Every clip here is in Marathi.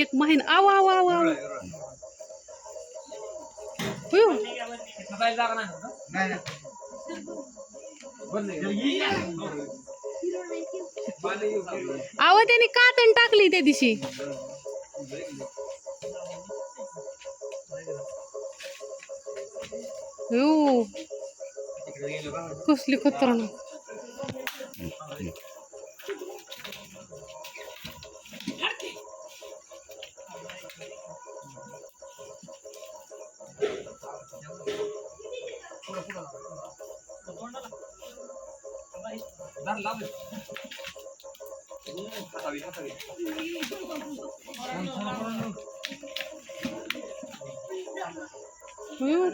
एक महिना. आव आव आव आव. आव त्याने कातण टाकली त्या दिवशी. कसली खतरनाक.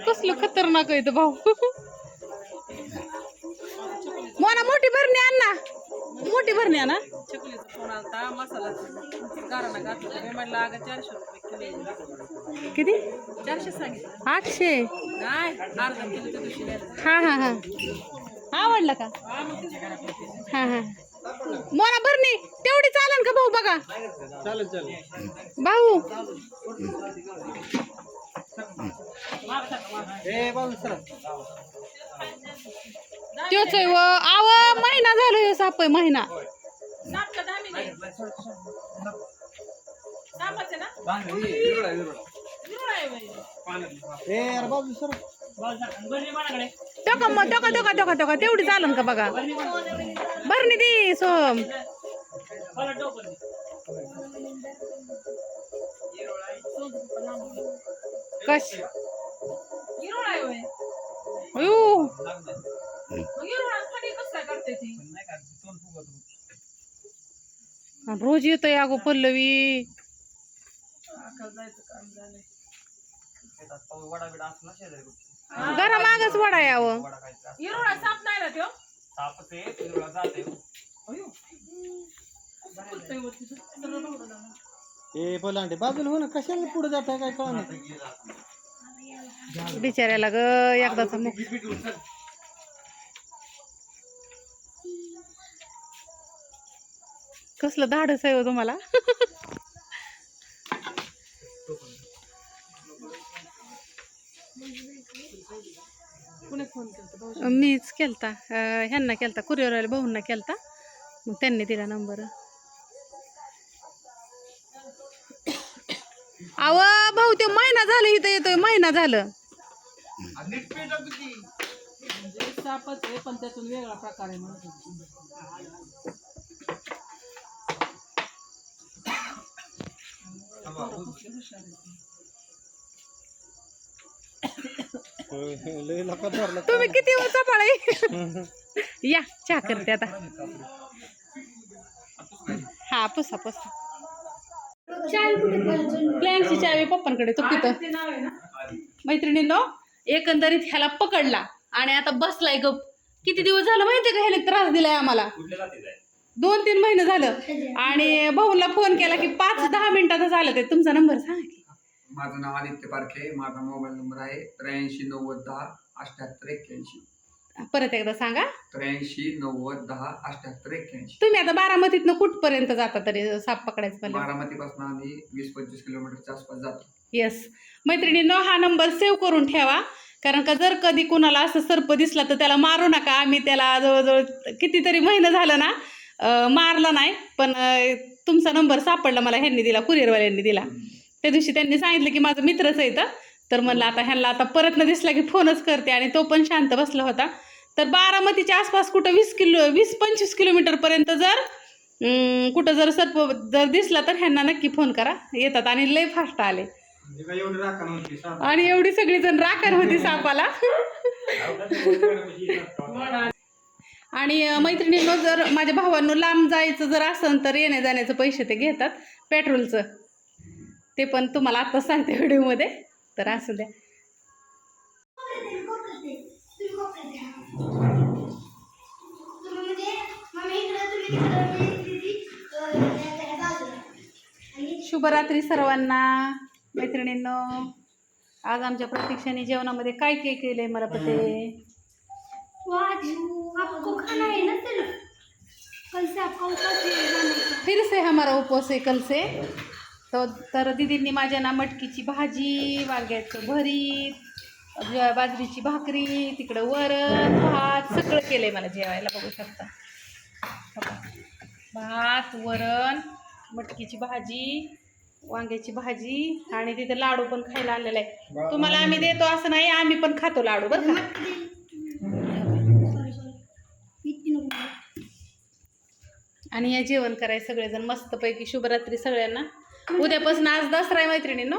कसलं खतरनाक आहे इथं भाऊ. मोना मोठी भरणी आण ना. मोठी भरणी आण चकलीचा फ़ोन आलता मसाला गाराणा घातला. मी म्हणलं अगं चारशे रुपये किलो किती? चारशे सांगितलं. आठशे. नाही अर्धा किलो त्या दिवशी द्यायला हा हा हा. आवडला का? हा हा. हा भरणी तेवढी चालन का भाऊ बघा? चालेल चालेल भाऊ. त्योच आहे व. आव महिना झालो ह्यो साप आहे महिना. ए अरे सर. टोका मग टोका टोका टोका टोका. तेवढी चालन का बघा? भरणी दे सोम. कश? विरळ आहे बाई. आहे, खाली रोज येतोय अगो पल्लवी. जायचं काम झालंय. घरा मागच वडा यावं. आहे, साप नाही ना त्यो. कुठं आहे ढवळून आणा. ए पलांडे बाजूला हो ना कशाला पुढे जात आहे काय कळणार बिचाऱ्याला ग एकदाचा मुख. कसलं धाडस आहे हो तुम्हाला? मीच केलता ह्यांना केलता कुरिअरवाल्या भाऊंना केलता. मग त्यांनी दिला नंबर अव भाऊ ते महिना झालं इथं येतोय महिना झालं. सापच आहे पण त्यातून वेगळा प्रकार आहे म्हणून लय लका धरला तुम्ही किती चपाळे या चहा करते आता. हा पुसा पुसा. प्लॅनची चावी पप्पांकडे तो तिथं ते नाव आहे ना मैत्रिणींनो एकंदरीत ह्याला पकडला आणि आता बसलाय गप. किती दिवस झालं माहितीये का? ह्याने त्रास दिलाय आम्हाला. दोन तीन महिने झालं. आणि भाऊला फोन केला की पाच दहा मिनिटातच आलं ते. तुमचा नंबर सांगा माझं नाव आदित्य पारखे माझा मोबाईल नंबर आहे त्र्याऐंशी नव्वद दहा अठ्याहत्तर एक्क्याऐंशी. परत एकदा सांगा. त्र्याऐंशी नव्वद दहा अठ्याहत्तर एक्क्याऐंशी. तुम्ही आता बारामतीतनं कुठपर्यंत जाता तरी साप पकडायचं मला बारामतीपासून आम्ही वीस पंचवीस किलोमीटरच्या आसपास जातो. येस मैत्रिणींनो हा नंबर सेव्ह करून ठेवा. कारण का जर कधी कुणाला असं सर्प दिसला तर त्याला मारू नका. आम्ही त्याला जवळजवळ कितीतरी महिना झालं ना अं, मारला नाही. पण अं, तुमचा नंबर सापडला मला ह्यांनी दिला कुरिअरवाल्यांनी दिला. त्या दिवशी त्यांनी सांगितलं की माझा मित्रच आहे इथं. तर म्हणलं आता ह्यांना आता परत न दिसला की फोनच करते आणि तो पण शांत बसला होता. तर बारामतीच्या आसपास कुठं वीस किलो वीस पंचवीस किलोमीटरपर्यंत जर कुठं जर सर्प जर दिसला तर ह्यांना नक्की फोन करा. येतात आणि लय फास्ट आले. आणि एवढी सगळी जण राखण होती सापाला. आणि मैत्रिणींनो जर माझ्या भावांनो लांब जायचं जर असेल तर येण्या जाण्याचं पैसे ते घेतात. पेट्रोलचं. ते पण तुम्हाला आता सांगते व्हिडिओमध्ये. तर असू द्या. शुभरात्री सर्वांना. मैत्रिणींनो आज आमच्या प्रतीक्षाने जेवणामध्ये काय काय केलंय मला पते? आज फिर से हमारा उपवास है कल से. तर तर दिदींनी माझ्या ना मटकीची भाजी वांग्याचं भरीत बाजरीची भाकरी तिकडं वरण भात सगळं केलं आहे मला जेवायला बघू शकता. भात वरण मटकीची भाजी वांग्याची भाजी आणि तिथे लाडू पण खायला आणलेला आहे. तुम्हाला आम्ही देतो असं नाही आम्ही पण खातो लाडू बरं का? आणि या जेवण करायचं सगळेजण मस्तपैकी शुभरात्री सगळ्यांना. उद्यापासून आज दसरा आहे मैत्रिणींनो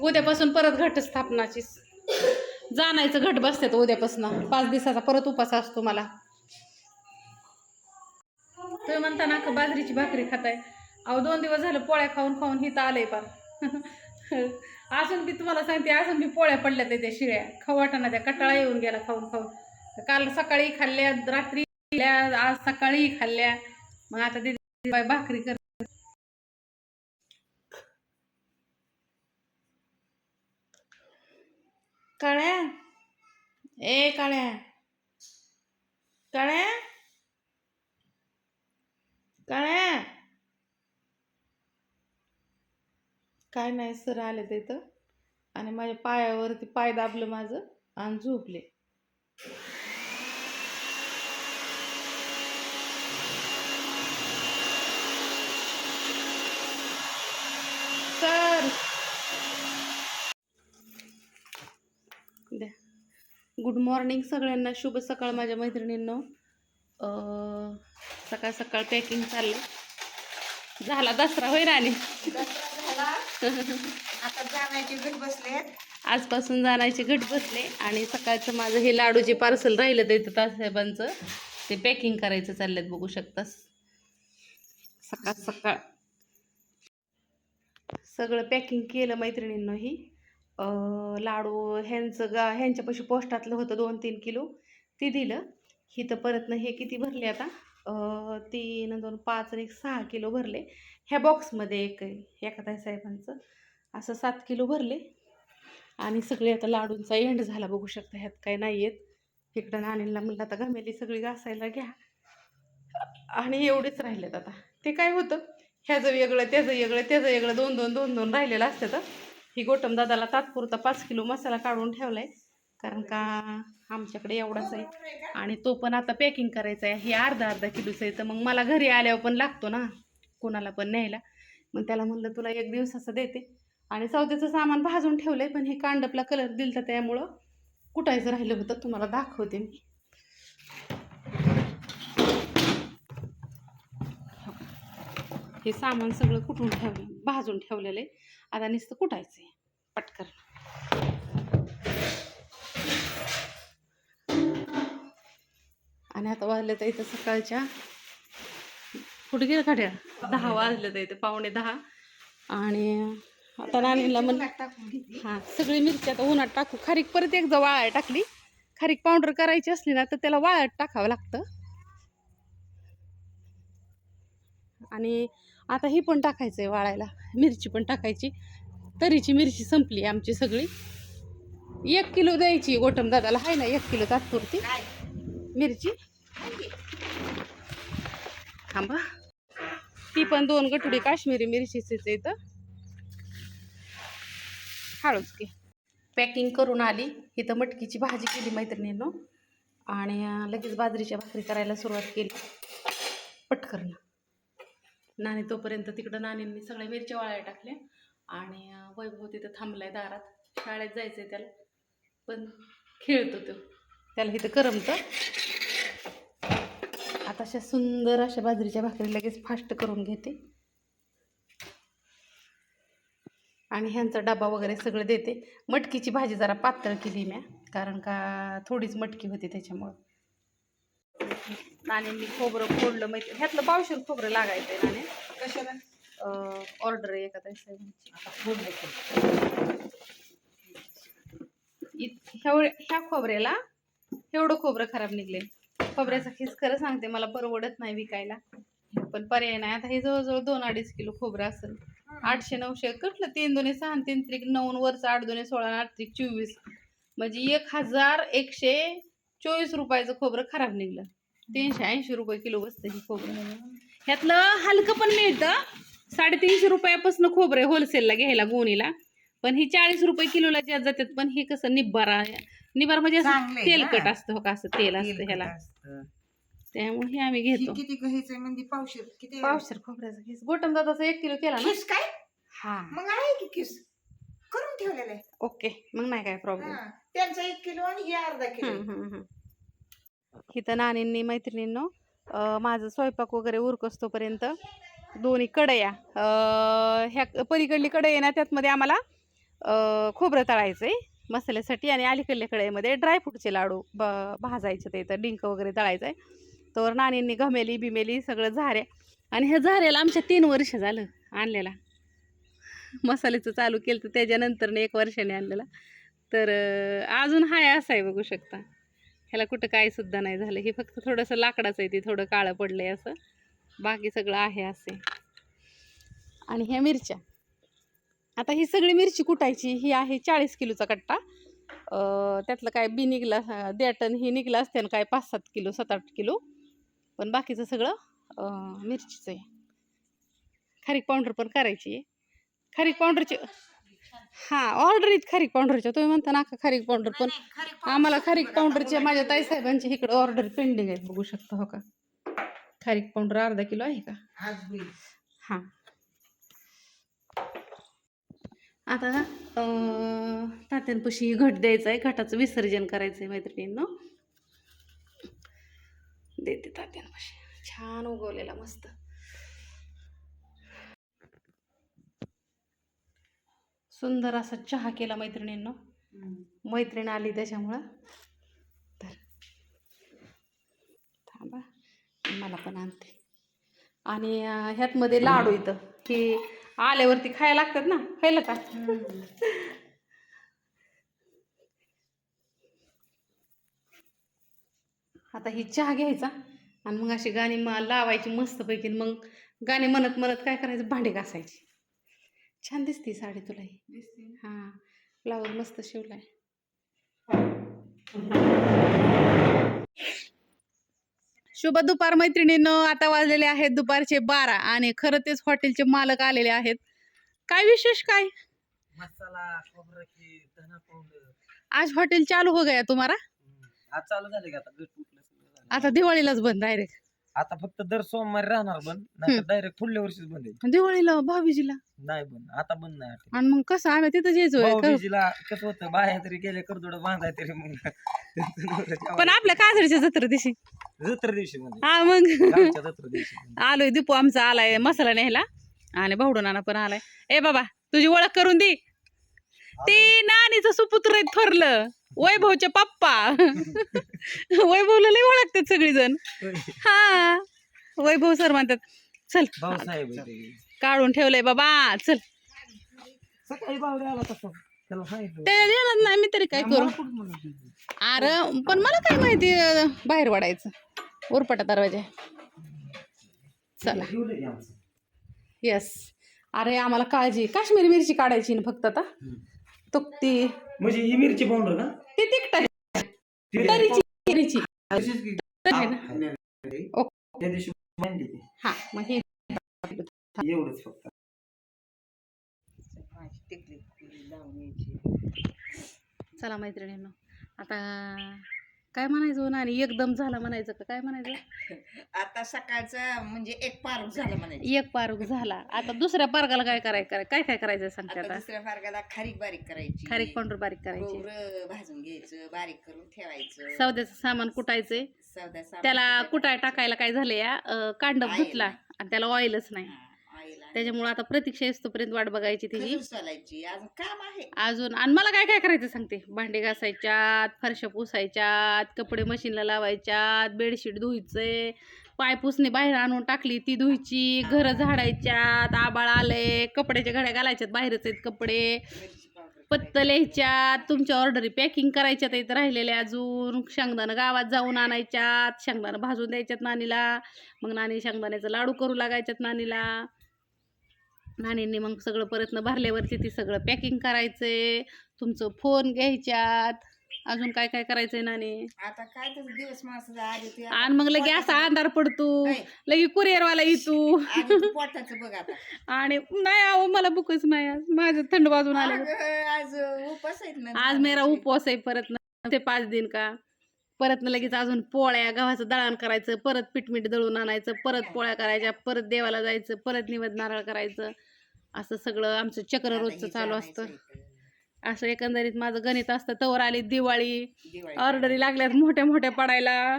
उद्यापासून परत घटस्थापनाची जाणायचं घट बसतात उद्यापासून. पाच दिवसाचा परत उपास असतो मला. तुम्ही म्हणता ना का बाजरीची भाकरी खाताय. अहो दोन दिवस झालं पोळ्या खाऊन खाऊन हिथं आलंय पार. अजून बी तुम्हाला सांगते अजून बी पोळ्या पडल्या त्या शिळ्या. खाऊ वाटाणा त्या कटाळा येऊन गेला खाऊन खाऊन. काल सकाळी खाल्ल्या रात्री आज सकाळी खाल्ल्या. मग आता ते बाय भाकरी कर काळ्या? ए काळ्या. काळ्या? काळ्या? काय नाही सर आले तिथं आणि माझ्या पायावरती पाय दाबलं माझं आणि झोपले. सर! द्या गुड मॉर्निंग सगळ्यांना. शुभ सकाळ माझ्या मैत्रिणींनो. सकाळ सकाळ पॅकिंग चाललं झाला दसरा होय राणी आता जाण्याचे घट आजपासून जाण्याचे घट बसले आणि सकाळचं माझं हे लाडूचे पार्सल राहिलं ते तासाहेबांचं. ते पॅकिंग करायचं चाललेत बघू शकतास. सकाळ सकाळ. सगळं पॅकिंग केलं मैत्रिणींनो ही लाडू ह्यांचं गा ह्यांच्यापाशी पोस्टातलं होतं दोन तीन किलो. ते दिलं. ही तर परतनं हे किती भरले आता? तीन दोन पाच आणि एक सहा किलो भरले. ह्या बॉक्समध्ये एक एखादा साहेबांचं असं सात किलो भरले. आणि सगळे आता लाडूंचा एंड झाला बघू शकता. ह्यात काही नाही आहेत इकडं नाणीला म्हणलं आता घमेली सगळी घासायला घ्या. आणि एवढेच राहिलेत आता. ते काय होतं? ह्याचं वेगळं त्याचं वेगळं त्याचं वेगळं दोन दोन दोन दोन राहिलेलं असतं तर. ही गोटम दादाला तात्पुरता पाच किलो मसाला काढून ठेवला आहे कारण का आमच्याकडे एवढाच आहे. आणि तो पण आता पॅकिंग करायचा आहे. हे अर्धा अर्धा किलोचं आहे. तर मग मला घरी आल्यावर पण लागतो ना. कोणाला पण न्यायला. मग त्याला म्हणलं तुला एक दिवसाचं देते. आणि सौद्याचं सामान भाजून ठेवलं आहे पण हे कांडपला कलर दिलता त्यामुळं कुटायचं राहिलं होतं. तुम्हाला दाखवते मी. हे सामान सगळं कुठून ठेवलं? भाजून ठेवलेलं आहे. आता नुसतं कुटायचं आहे पटकन. आणि आता वाजले तर इथं सकाळच्या. कुठे गेलं खाड्या? दहा वाजले तर इथं पावणे दहा. आणि आता नानीला म्हण हां सगळी मिरची आता उन्हात टाकू. खारीक परत एकदा वाळायला टाकली. खारीक पावडर करायची असली ना तर त्याला वाळत टाकावं लागतं. आणि आता ही पण टाकायचं आहे वाळायला. मिरची पण टाकायची. तरीची मिरची संपली आमची सगळी. एक किलो द्यायची गोटम दादाला. आहे ना एक किलो तात्पुरती. मिरची. थांबा. ती पण दोन गठुडी काश्मीरी मिरचीच इथं. हळूच की पॅकिंग करून आली. इथं मटकीची भाजी केली मैत्रिणींनो. आणि लगेच बाजरीच्या भाकरी करायला सुरुवात केली. पटकरनं नाणी तोपर्यंत तिकडं नाणींनी सगळ्या मिरच्या वाळ्या टाकल्या आणि वैभव तिथं थांबलाय दारात. शाळेत जायचं आहे त्याला पण खेळतो तो. त्याला इथं करमतं. आता अशा सुंदर अशा बाजरीच्या भाकरी लगेच फास्ट करून घेते. आणि ह्यांचा डबा वगैरे सगळं देते. मटकीची भाजी जरा पातळ केली म्या कारण का थोडीच मटकी होती त्याच्यामुळं. नाण्यांनी खोबरं फोडलं माहिती ह्यातलं पावशेर खोबरं लागायचं आहे नाणे. कशाला? ऑर्डर आहे इत ह्या खोबऱ्याला एवढं खोबरं खराब निघले खोबऱ्याचा खीस खरं सांगते मला परवडत नाही विकायला. पण पर्याय नाही. आता हे जवळजवळ दोन अडीच किलो खोबरं असेल. आठशे नऊशे कटलं तीन दोन्ही सहा तीन त्रिक नऊ वरचं आठ दोन्ही सोळा आठ त्रिक चोवीस. म्हणजे एक हजार एकशे चोवीस रुपयाचं खोबरं खराब निघलं. तीनशे ऐंशी रुपये किलो बसतं हे खोबरं. ह्यातलं हलकं पण मिळतं. साडेतीनशे रुपयापासून खोबरे होलसेलला घ्यायला गोणीला. पण ही चाळीस रुपये किलोला ज्या जातात पण हे कसं निब्बारा निब्बारा म्हणजे असं तेलकट. असतं हो का असं तेल असतं ह्याला. त्यामुळे हे आम्ही ही घेतो. किती घ्यायचंय म्हणजे पावशेर किती पावशेर खोबऱ्याचा गोटम दादाचा एक किलो केला ना? किस काय? हा. मग आहे की किस करून ठेवलेलं आहे. ओके मग नाही काय प्रॉब्लेम हा. त्यांचा एक किलो आणि हे अर्धा किलो इथं नानींनी मैत्रिणींनो माझं स्वयंपाक वगैरे उरकसतोपर्यंत दोन्ही कढया ह्या पलीकडली कढई आहे ना त्यातमध्ये आम्हाला खोबरं तळायचं आहे मसाल्यासाठी आणि अलीकडल्या कढईमध्ये ड्रायफ्रूटचे लाडू ब भाजायचे ते तर डिंक वगैरे तळायचं आहे तर नानींनी घमेली बिमेली सगळं झाऱ्या आणि ह्या झाऱ्याला आमच्या तीन वर्ष झालं आणलेला. मसाल्याचं चालू केलं तर त्याच्यानंतरने एक वर्षाने आणलेला. तर अजून हाय असं आहे बघू शकता. ह्याला कुठं काय सुद्धा नाही झालं. हे फक्त थोडंसं लाकडाचं आहे ते थोडं काळं पडलं आहे असं. बाकी सगळं आहे असे. आणि ह्या मिरच्या. आता ही सगळी मिरची कुटायची ही आहे चाळीस किलोचा कट्टा. त्यातलं काय बी निघलं अं, देटन ही निघलं असते ना काय पाच सात किलो सात आठ किलो. पण बाकीचं सगळं मिरचीचं आहे. खारीक पावडर पण करायची आहे. खारीक पावडरची हां ऑर्डर आहेत खारीक पावडरच्या. तुम्ही म्हणता ना का खारीक पावडर. पण आम्हाला खारीक पावडरच्या माझ्या ताईसाहेबांची इकडे ऑर्डर पेंडिंग आहेत बघू शकता हो का? खारीक पावडर अर्धा किलो आहे का? हां. आता तात्यांपाशी घट द्यायचा आहे घटाचं विसर्जन करायचं आहे मैत्रिणींनो. देते तात्यांपाशी. छान उगवलेला मस्त. सुंदर असा चहा केला मैत्रिणींनो. मैत्रीण आली त्याच्यामुळं. तर थांबा मला पण आणते. आणि ह्यातमध्ये लाडू इथं की आल्यावरती खायला लागतात ना खायला का? आता ही चहा घ्यायचा आणि मग अशी गाणी म लावायची मस्तपैकी मग गाणी म्हणत म्हणत काय करायचं? भांडे घासायची. छान दिसते साडी तुला ही. हां. फ्लावर मस्त शिवलाय. शुभ दुपार मैत्रिणींनो. आता वाजलेले आहेत दुपारचे बारा आणि खरं तेच हॉटेलचे मालक आलेले आहेत. काय विशेष काय? मसाला खोबऱ्याची धना पावडर. आज हॉटेल चालू हो गया तुम्हाला आज चालू झाले का आता? गट उठलं सगळं झालं. आता दिवाळीलाच बंद डायरेक्ट आता फक्त दर सोमवारी राहणार बंद नाही डायरेक्ट पुढल्या वर्षीच बंद आहे. दिवाळीला भाऊबीजीला नाही बंद आता बंद नाही. आणि मग कसं आम्ही तिथं यायचोय का? भाऊबीजीला कसं होतं बाहेर तरी गेले करदोड बांधाय तरी मग पण आपल्या काजळीच्या जत्रा दिवशी. जत्रा दिवशी म्हणजे. हा मग. गावच्या जत्रा दिवशी आलोय दीपू आमचा आलाय मसाला न्यायला. आणि भाऊडून नाना पण आलाय. ए बाबा तुझी ओळख करून दे. ते नानीचं सुपुत्र आहे थोरलं. वैभवचे पप्पा. वैभवला लई ओळखतात सगळीजण. हा. वैभव सर म्हणतात चल भाऊसाहेब आहे ते. काढून ठेवलंय बाबा चल. सकाळी भाऊ आला तसा. त्याला सांगितलं. ते देणार नाही मी तरी काय करू? मला कुठं म्हणत होती? अरे पण मला काय माहिती अं, बाहेर वाढायचं. उरपटा दरवाजा. चला. ठेवलंय की आमचं. येस अरे आम्हाला काळजी. काश्मीरी मिरची काढायची ना फक्त आता. तो ती म्हणजे ही मिरची पावडर का ती तिकटाची तरीची तरीची तशीच की- आहे ना? हा, त्या दिवशी मांडली ती. हा मग हे एवढंच फक्त. चला मैत्रिणींनो आता काय म्हणायचं हो ना आणि एकदम झाला म्हणायचं का? काय म्हणायचं? आता सकाळचं म्हणजे एक पार झालं म्हणायचं. एक पार्क झाला. आता दुसऱ्या पार्काला काय करायचं काय काय करायचं सांगते आता आता? दुसऱ्या फारगाला खारीक बारीक करायची. खारीक पांढर बारीक करायची. खोबरं भाजून घ्यायचं बारीक करून ठेवायचं. सौद्याचं सामान कुटायचंय. सौदा सामान त्याला. कुटाय टाकायला काय झालंय अं, कांडप Oil. धुतला. आणि त्याला ऑइलच नाही. हा, त्याच्यामुळे आता प्रतीक्षा येतोपर्यंत वाट बघायची तिची. सोलायची अजून काम आहे. अजून. आणि मला काय काय करायचं सांगते? भांडे घासायच्यात फरशा पुसायच्यात कपडे मशीनला लावायच्यात बेडशीट धुवायचे पाय पुसणे बाहेर आणून टाकली ती धुवायची घरं झाडायच्यात आबाळ आले कपड्याच्या घड्या घालायच्यात बाहेरच आहेत कपडे. पत्त लिहायच्यात तुमच्या ऑर्डरी पॅकिंग करायच्यात आहेत राहिलेल्या अजून. शेंगदाणं गावात जाऊन आणायच्यात शेंगदाणं भाजून द्यायच्यात नानीला. मग नानी शेंगदाण्याचं लाडू करू लागायच्यात नानीला. नानींनी मग सगळं परत न भरल्यावरती ती सगळं पॅकिंग करायचे तुमचं फोन घ्यायच्यात. अजून काय काय करायचंय नानी? आता काय तर दिवस मासाचा आधी ते आणि मग लगे असा अंधार पडतो. लगे कुरिअरवाला येतो आधी तू पोटाचं बघ आता. आणि नाही अहो मला बुकच नाही आज. माझं थंड वाजून आलं. अगं, आज उपास आहेत ना आज मेरा उपवास आहे परत न ते पाच दिन का? परत न लगेच अजून पोळ्या गव्हाचं दळण करायचं परत पीठमीठ दळून आणायचं परत पोळ्या करायच्या परत देवाला जायचं परत निवद नारळ करायचं. असं सगळं आमचं चक्र रोजचं चालू असतं. असं एकंदरीत माझं गणित असतं. तवर आली दिवाळी. ऑर्डरी लागल्यात मोठ्या मोठ्या पडायला.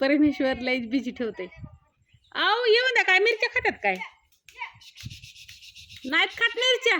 परमेश्वर लईच बिजी ठेवते आहो येऊन द्या काय? मिरच्या खात्यात काय? नाहीत खात मिरच्या.